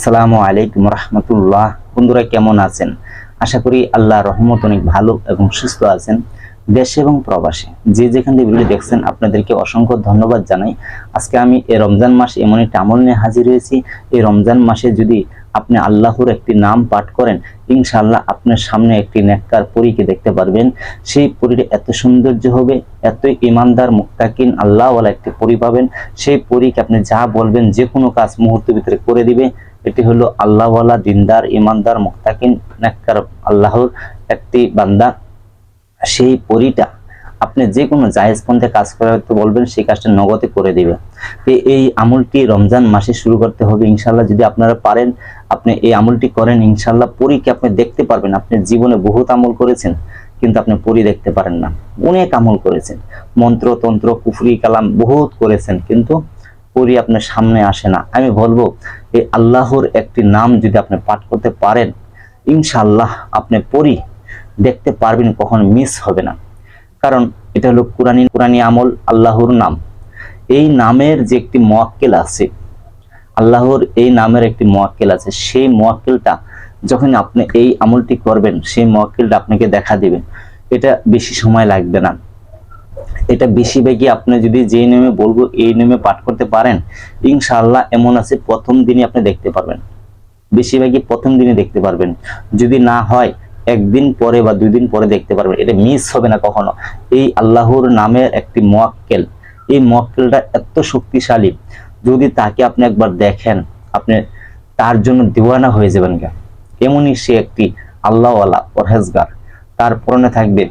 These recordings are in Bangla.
আসসালামু আলাইকুম রহমতুল্লাহ। বন্ধুরা, কেমন আছেন? আশা করি আল্লাহ রহমত অনেক ভালো এবং সুস্থ আছেন দেশে এবং প্রবাসে। যে যেখান থেকে ভিডিও দেখছেন, আপনাদেরকে অসংখ্য ধন্যবাদ জানাই। আজকে আমি এই রমজান মাস এমন একটা আমল নিয়ে হাজির হয়েছি। এই রমজান মাসে যদি আপনি আল্লাহর একটি নাম পাঠ করেন, ইনশাআল্লাহ আপনার সামনে একটি নেককার পরীকে দেখতে পারবেন। সেই পরীর এত সৌন্দর্য হবে এত ইমানদার মুক্তাকিন আল্লাহওয়ালা একটি পরি পাবেন। সেই পরীকে আপনি যা বলবেন যে কোনো কাজ মুহূর্তের ভিতরে করে দিবে। এটি হলো আল্লাহওয়ালা, দিনদার ইমানদার মুক্তাকিন নেককার আল্লাহর একটি বান্দা। সেই পরিটা আপনি যে কোনো জায়েজ পন্থে কাজ করতে বলবেন সেই কাজটা নগদে করে দিবে। তো এই আমলটি রমজান মাসে শুরু করতে হবে ইনশাল্লাহ যদি আপনারা পারেন, আপনি এই আমলটি করেন ইনশাল্লাহ পরীকে আপনি দেখতে পারবেন? আপনি জীবনে বহুত আমল করেছেন, কিন্তু আপনি পরি দেখতে পারেন না। অনেক আমল করেছেন। মন্ত্র, তন্ত্র, কুফরি, কালাম বহুত করেছেন, কিন্তু পরি আপনার সামনে আসে না। আমি বলব, এই আল্লাহর একটি নাম যদি আপনি পাঠ করতে পারেন ইনশাল্লাহ আপনি পরি দেখতে পারবেন, কখন মিস হবে না। কারণ এটা হলো কোরআনী কোরআনী আমল আল্লাহর নাম। এই নামের যে একটি মোয়াক্কেল আছে, আল্লাহর এই নামের একটি মোয়াক্কেল আছে, সেই মোয়াক্কেলটা যখন আপনি এই আমলটি করবেন, সেই মোয়াক্কেলটা আপনাকে দেখা দিবে। এটা বেশি সময় লাগবে না। এটা বেশি বেশিরভাগই আপনি যদি যেই নেমে বলব, এই নেমে পাঠ করতে পারেন, ইনশাআল্লাহ এমন আছে প্রথম দিনই আপনি দেখতে পারবেন। বেশিরভাগই প্রথম দিনে দেখতে পারবেন। যদি না হয় একদিন পরে বা দুই পরে দেখতে পারবেন। এটা মিস হবে না কখনো। এই আল্লাহর নামের একটি মোয়াক্কেল এই মোয়াক্কেলটা এত শক্তিশালী, যদি তাকে আপনি একবার দেখেন, আপনি তার জন্য দিওয়ানা হয়ে যাবেন গা। এমনই সে একটি আল্লাহওয়ালা, পরহেজগার। তার পরনে থাকবে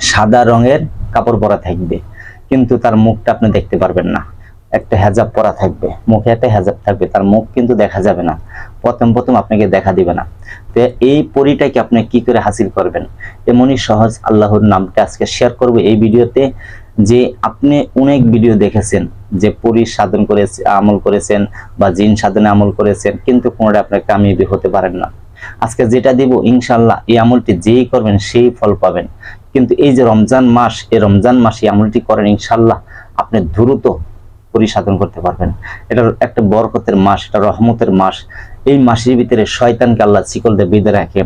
সাদা রঙের কাপড় পরা থাকবে, কিন্তু তার মুখটা আপনি দেখতে পারবেন না। একটা হেজাব পরা থাকবে। মুখে একটা হেজাব থাকবে। তার মুখ কিন্তু দেখা যাবে না। প্রথম প্রথম আপনাকে দেখা দিবে না। তো এই পরিটাকে আপনি কি করে হাসিল করবেন? এমনই সহজ আল্লাহর নামটা আজকে শেয়ার করব এই ভিডিওতে। যে আপনি অনেক ভিডিও দেখেছেন, যে পরি সাধন করে আমল করেছেন বা জিন সাধনে আমল করেছেন, কিন্তু কোনোটা আপনার কামিয়াবি হতে পারেন না। আজকে যেটা দিব ইনশাল্লাহ এই আমলটি যেই করবেন, সেই ফল পাবেন। কিন্তু এই যে রমজান মাস, এই রমজান মাসে এই আমলটি করেন ইনশাল্লাহ আপনি দ্রুত পরিসাধন করতে পারবেন। এটা একটা বরকতের মাস, এটা রহমতের মাস। এই মাসের ভিতরে শয়তানকে আল্লাহ শিকল দিয়ে বেঁধে রাখে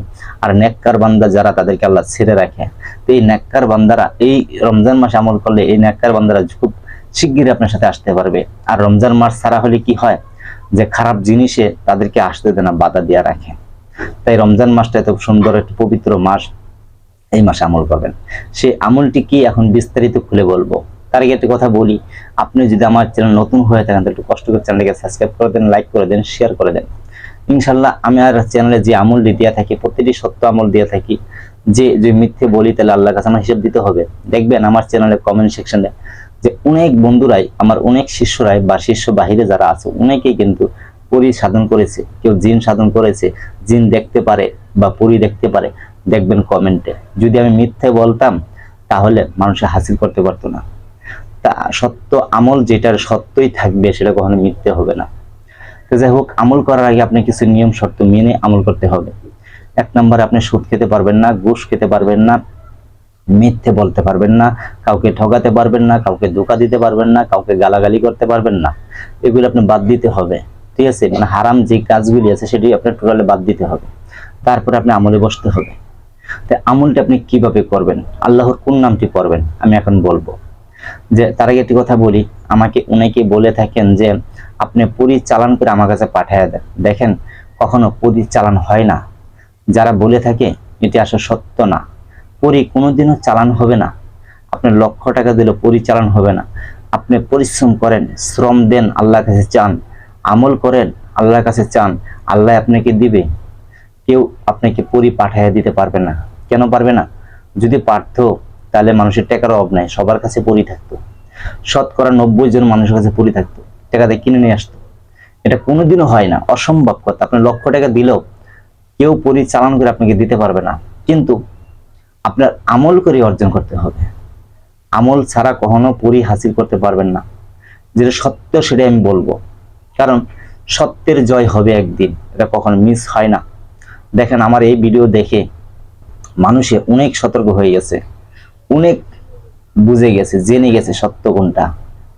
আর নেককার বান্দা যারা তাদেরকে আল্লাহ ছেড়ে রাখে। তো এই নেককার বান্দারা, এই রমজান মাসে আমল করলে এই নেককার বান্দারা খুব শিগগিরই আপনার সাথে আসতে পারবে। আর রমজান মাস ছাড়া হলে কি হয়? যে খারাপ জিনিসে তাদেরকে আসতে দেয় না, বাধা দিয়ে রাখে। তাই রমজান মাসটা এত সুন্দর একটা পবিত্র মাস, এই মাসে আমল করবেন। সেই আমলটি কি এখন বিস্তারিত খুলে বলব। তার আগে একটা কথা বলি। আপনি যদি আমার চ্যানেল নতুন হয়ে থাকেন, তাহলে একটু কষ্ট করে চ্যানেলকে সাবস্ক্রাইব করে দেন লাইক করে দেন শেয়ার করে দেন। ইনশাল্লাহ আমি আর চ্যানেলে যে আমলটি দিয়ে থাকি, প্রতিটি সত্য আমল দিয়ে থাকি, যে যে মিথ্যে বলি, তাহলে আল্লাহর কাছে আমার হিসেব দিতে হবে। দেখবেন আমার চ্যানেলে কমেন্ট সেকশনে যে অনেক বন্ধুরাই, আমার অনেক শিষ্যরাই বা শিষ্য বাহিরে যারা আছে, অনেকেই কিন্তু পরি সাধন করেছে। কেউ জিন সাধন করেছে, জিন দেখতে পারে বা পরি দেখতে পারে। দেখবেন কমেন্টে যদি আমি মিথ্যে বলতাম, তাহলে মানুষে হাসিল করতে পারতো না। তা সত্য আমল যেটার সত্যই থাকবে সেটা কখনো মিথ্যে হবে না। তো যাই হোক, আমল করার আগে আপনি কিছু নিয়ম শর্ত মেনে আমল করতে হবে। এক নম্বরে, আপনি সুদ খেতে পারবেন না, ঘুষ খেতে পারবেন না, মিথ্যে বলতে পারবেন না, কাউকে ঠকাতে পারবেন না, কাউকে ধোকা দিতে পারবেন না, কাউকে গালাগালি করতে পারবেন না। এগুলো আপনি বাদ দিতে হবে, ঠিক আছে? মানে হারাম যে কাজগুলি আছে সেটি আপনার টোটালে বাদ দিতে হবে। তারপরে আপনি আমলে বসতে হবে। তো আমলটা আপনি কীভাবে করবেন? আল্লাহর কোন নামটি করবেন আমি এখন বলব। যে, তার আগে একটি কথা বলি। আমাকে অনেকে বলে থাকেন যে, আপনি পরিচালন করে আমার কাছে পাঠায় দেন। দেখেন, কখনো পরিচালন হয় না। যারা বলে থাকে, এটি আসলে সত্য না। পরি কোনোদিনও চালান হবে না। আপনার লক্ষ টাকা দিলে পরিচালন হবে না। আপনি পরিশ্রম করেন, শ্রম দেন, আল্লাহর কাছে চান। আমল করেন, আল্লাহর কাছে চান। আল্লাহ আপনাকে দিবে। কেউ আপনাকে পরি পাঠাইয়া দিতে পারবে না। কেন পারবে না? যদি পারত তাহলে মানুষের টাকার অভাব নাই, সবার কাছে পরি থাকতো। শতকরা নব্বই জন মানুষের কাছে পরি থাকতো, টাকাতে কিনে নিয়ে আসতো। এটা কোনোদিনও হয় না, অসম্ভব কথা, আপনি লক্ষ টাকা দিলেও কেউ পরিচালন করে আপনাকে দিতে পারবে না। কিন্তু আপনার আমল করে অর্জন করতে হবে। আমল ছাড়া কখনো পরি হাসিল করতে পারবেন না। যেটা সত্য সেটাই আমি বলব। কারণ সত্যের জয় হবে একদিন, এটা কখনো মিস হয় না। দেখেন, আমার এই ভিডিও দেখে মানুষে অনেক সতর্ক হয়ে গেছে। অনেক বুঝে গেছে, জেনে গেছে সত্য কোনটা।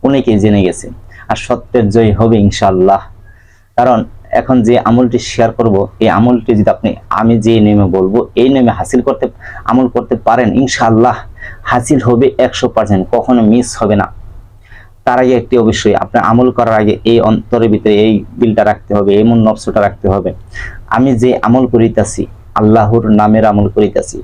অনেকেই জেনে গেছে। আর সত্যের জয় হবে ইনশাল্লাহ কারণ এখন যে আমলটি শেয়ার করব, এই আমলটি যদি আপনি, আমি যে নেমে বলব, এই নেমে হাসিল করতে, আমল করতে পারেন ইনশাল্লাহ হাসিল হবে একশো পার্সেন্ট কখনো মিস হবে না। তার আগে একটি অবশ্যই, আপনার আমল করার আগে এই অন্তরের ভিতরে এই বিলটা রাখতে হবে, এই মন নফসটা রাখতে হবে। আমি যে আমল করিতেছি আল্লাহর নামের আমল করিতেছি।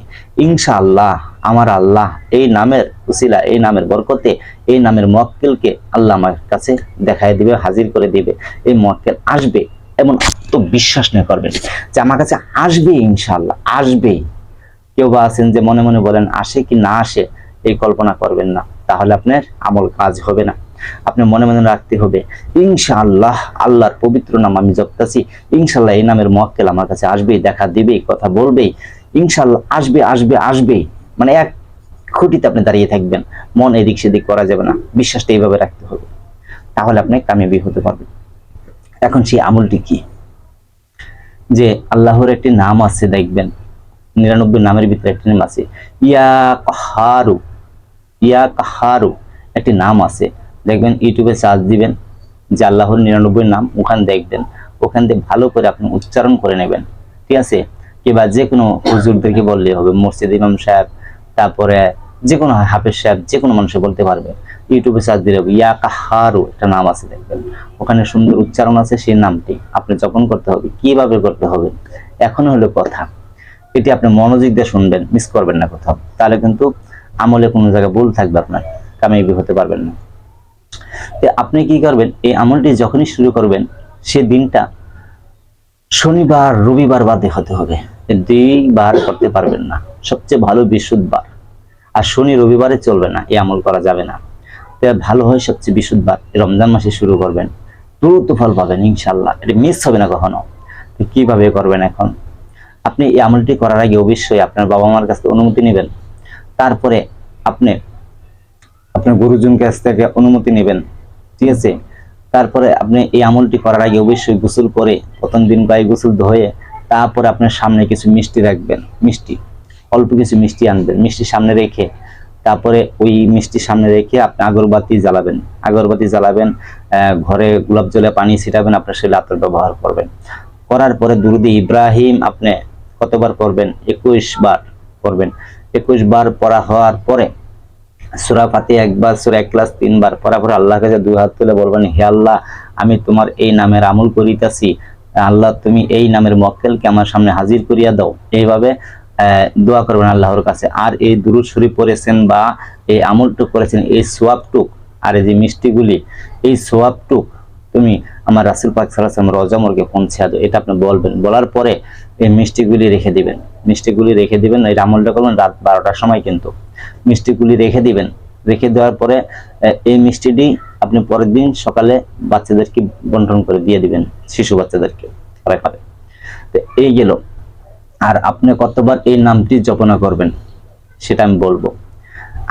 ইনশাআল্লাহ, আমার আল্লাহ এই নামের উসিলা, এই নামের বরকতে, এই নামের মক্কেলকে আল্লাহ আমার কাছে দেখায় দিবে, হাজির করে দিবে। এই মক্কেল আসবে এমন আত্মবিশ্বাস নিয়ে করবেন যে আমার কাছে আসবে ইনশাআল্লাহ আসবেই কেউ বা আছেন যে মনে মনে বলেন, আসে কি না আসে, এই কল্পনা করবেন না। তাহলে আপনার আমল কাজ হবে না। আপনি মনে মনে রাখতে হবে, ইনশাআল্লাহ আল্লাহর পবিত্র নাম আমি জপতাছি, ইনশাআল্লাহ এই নামের মক্কেল আমার কাছে আসবেই, দেখা দিবেই, কথা বলবেই, ইনশাআল্লাহ আসবে আসবে, আসবেই মানে এক খুঁটিতে আপনি দাঁড়িয়ে থাকবেন, মন এদিক সেদিক করা যাবে না, বিশ্বাসটা এইভাবে রাখতে হবে, তাহলে আপনি কামিয়াবি হতে পারবেন। এখন সেই আমলটি কি? যে আল্লাহর একটি নাম আছে, দেখবেন, নিরানব্বই নামের ভিতরে একটি নাম আছে, ইয়া কাহারু ইয়া কাহারু, একটি নাম আছে দেখবেন ইউটিউবে সার্চ দিবেন, যে আল্লাহর নিরানব্বই নাম, ওখানে দেখবেন, ওখান থেকে ভালো করে আপনি উচ্চারণ করে নেবেন, ঠিক আছে? কিংবা যে কোনো হুজুরদেরকে বললে হবে, মসজিদ ইমাম সাহেব, তারপরে যে কোনো হাফেজ সাহেব যে কোনো মানুষে বলতে পারবে। ইউটিউবে সার্চ দিলে হবে, ইয়া কাহারু, একটা নাম আছে দেখবেন। ওখানে সুন্দর উচ্চারণ আছে, সেই নামটি আপনি যখন করতে হবে, কীভাবে করতে হবে, এখন হলো কথা। এটি আপনি মনোযোগ দিয়ে শুনবেন মিস করবেন না কোথাও। তাহলে কিন্তু আমলে কোনো জায়গায় ভুল থাকবে আপনার কামিয়াবি হতে পারবেন না। আপনি কি করবেন? এই আমলটি যখনই শুরু করবেন, সে দিনটা শনিবার, রবিবার বাদে হতে হবে। দুইবার করতে পারবেন না। সবচেয়ে ভালো বৃহস্পতিবার আর শনি রবিবারে চলবে না এই আমল করা যাবে না। ভালো হয় সবচেয়ে বৃহস্পতিবার রমজান মাসে শুরু করবেন, দ্রুত ফল পাবেন ইনশাল্লাহ এটা মিস হবে না কখনো। কীভাবে করবেন এখন? আপনি এই আমলটি করার আগে অবশ্যই আপনার বাবা মার কাছে অনুমতি নেবেন। তারপরে আপনি আপনার গুরুজন কাছ থেকে অনুমতি নেবেন। ঠিক আছে? তারপরে আপনি এই আমলটি করার আগে অবশ্যই গোসল করে প্রথম দিন গায়ে গোসল ধয়ে তারপরে আপনার সামনে কিছু মিষ্টি রাখবেন। মিষ্টি, অল্প কিছু মিষ্টি আনবেন। মিষ্টি সামনে রেখে তারপরে ওই মিষ্টি সামনে রেখে আপনি আগরবাতি জ্বালাবেন। আগরবাতি জ্বালাবেন ঘরে গোলাপ জলে পানি ছিটাবেন, আপনার সেই লাতর ব্যবহার করবেন। করার পরে দুরুদি ইব্রাহিম আপনি কতবার করবেন? একুশ বার করবেন। একুশ বার পড়া হওয়ার পরে সুরা ফাতে একবার, সুরা এক ক্লাস তিনবার। পড়া পরে আল্লাহর কাছে দুই হাত তুলে বলবেন, হে আল্লাহ, আমি তোমার এই নামের আমল করিতেছি। আল্লাহ, তুমি এই নামের মক্কেলকে আমার সামনে হাজির করিয়া দাও। এইভাবে দোয়া করবেন আল্লাহর কাছে। আর এই দুরুদ শরীফ পড়েছেন বা এই আমলটুক করেছেন, এই সোয়াবটুক আর এই যে মিষ্টিগুলি, এই সোয়াবটুক তুমি আমার রাসুল পাক সাল্লাম রজা মর্গে পৌঁছে দাও। এটা আপনি বলবেন। বলার পরে এই মিষ্টিগুলি রেখে দিবেন। মিষ্টিগুলি রেখে দিবেন এই আমলটা করবেন রাত বারোটার সময় কিন্তু। মিষ্টিগুলি রেখে দিবেন। রেখে দেওয়ার পরে এই মিষ্টিটি আপনি পরের দিন সকালে বাচ্চাদেরকে বন্টন করে দিয়ে দিবেন, শিশু বাচ্চাদেরকে খাবে খাবে তো এই গেল। আর আপনি কতবার এই নামটি জপনা করবেন, সেটা আমি বলব।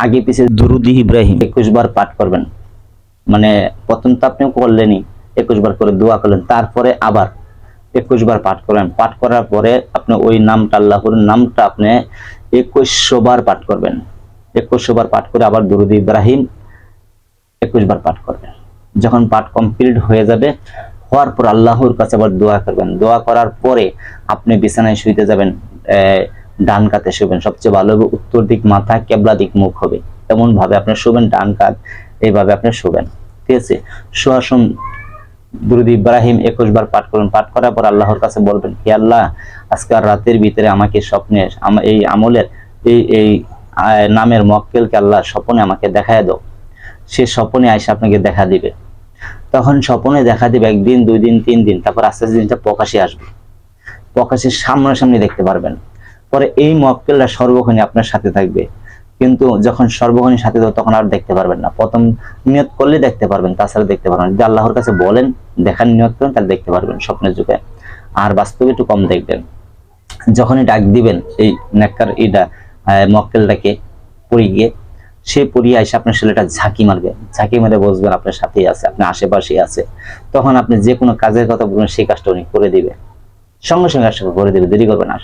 আগে পিছে দুরুদি ইব্রাহিম একুশ বার পাঠ করবেন। মানে প্রথম তো আপনি করলেনই, একুশ বার করে দোয়া করলেন। তারপরে আবার একুশ বার পাঠ করবেন। পাঠ করার পরে আপনি ওই নামটা, আল্লাহর নামটা আপনি একুশশো বার পাঠ করবেন। একুশশো বার পাঠ করে আবার দুরুদ ইব্রাহিম একুশ বার পাঠ করবেন যখন পাঠ কমপ্লিট হয়ে যাবে, হওয়ার পর আল্লাহর কাছে আবার দোয়া করবেন। দোয়া করার পরে আপনি বিছানায় শুইতে যাবেন ডান কাতে শুবেন। সবচেয়ে ভালো হবে, উত্তর দিক মাথা, কেবলা দিক মুখ হবে। এমন ভাবে আপনি শুবেন, ডান কাত, এইভাবে আপনি শুবেন। ঠিক আছে? সময় দুরুদ ইব্রাহিম একুশ বার পাঠ করবেন পাঠ করার পর আল্লাহর কাছে বলবেন, হে আল্লাহ আজকাল রাতের ভিতরে আমাকে স্বপ্নে এই আমলের, এই এই নামের মক্কেলকে আল্লাহ স্বপ্নে আমাকে দেখায় দাও। সে স্বপ্নে আইসা আপনাকে দেখা দিবে। তখন স্বপ্নে দেখা দিবে একদিন, দুই দিন, তিন দিন, তারপর আস্তে আস্তে জিনিসটা প্রকাশে আসবে। প্রকাশের সামনাসামনি দেখতে পারবেন। পরে এই মক্কেলরা সর্বক্ষণই আপনার সাথে থাকবে। কিন্তু যখন সর্বক্ষণই সাথে থাকবে, তখন আর দেখতে পারবেন না। প্রথম নিয়ত করলে দেখতে পারবেন, তাছাড়া দেখতে পারবেন। যদি আল্লাহর কাছে বলেন, দেখার নিয়ত করেন, তাহলে দেখতে পারবেন স্বপ্নের যুগে। আর বাস্তবে একটু কম দেখবেন। যখনই ডাক দিবেন, এই নেককার এটা মক্কেলটাকে পড়ে গিয়ে সে পড়িয়ে এসে আপনার ছেলেটা ঝাঁকি মারবে। ঝাঁকি মেরে বসবেন, আপনার সাথেই আছে, আপনার আশেপাশেই আছে। তখন আপনি যে কোনো কাজের কথা বলবেন, সেই কাজটা উনি করে দিবে। সঙ্গে সঙ্গে কাজটা করে দিবে, দেরি করবে না।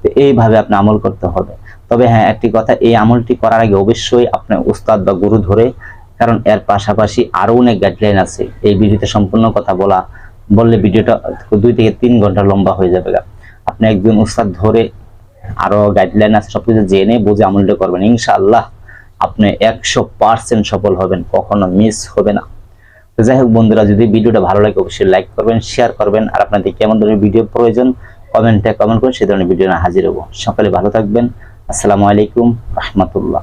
তো এইভাবে আপনি আমল করতে হবে। তবে হ্যাঁ একটি কথা, এই আমলটি করার আগে অবশ্যই আপনার উস্তাদ বা গুরু ধরে, কারণ এর পাশাপাশি আরও অনেক গাইডলাইন আছে। এই ভিডিওতে সম্পূর্ণ কথা বলা, বললে ভিডিওটা দুই থেকে তিন ঘণ্টা লম্বা হয়ে যাবে আপনি একজন উস্তাদ ধরে আরও গাইডলাইন আছে, সবকিছু জেনে বুঝে আমলটা করবেন। ইনশাআল্লাহ আপনি একশো পার্সেন্ট সফল হবেন, কখনো মিস হবে না। তো যাই হোক বন্ধুরা, যদি ভিডিওটা ভালো লাগে, অবশ্যই লাইক করবেন শেয়ার করবেন। আর আপনাদের কেমন ধরনের ভিডিও প্রয়োজন কমেন্টে কমেন্ট করুন, সে ধরনের ভিডিও না হাজির হব। সকালে ভালো থাকবেন। আসসালামু আলাইকুম, রহমতুল্লাহ।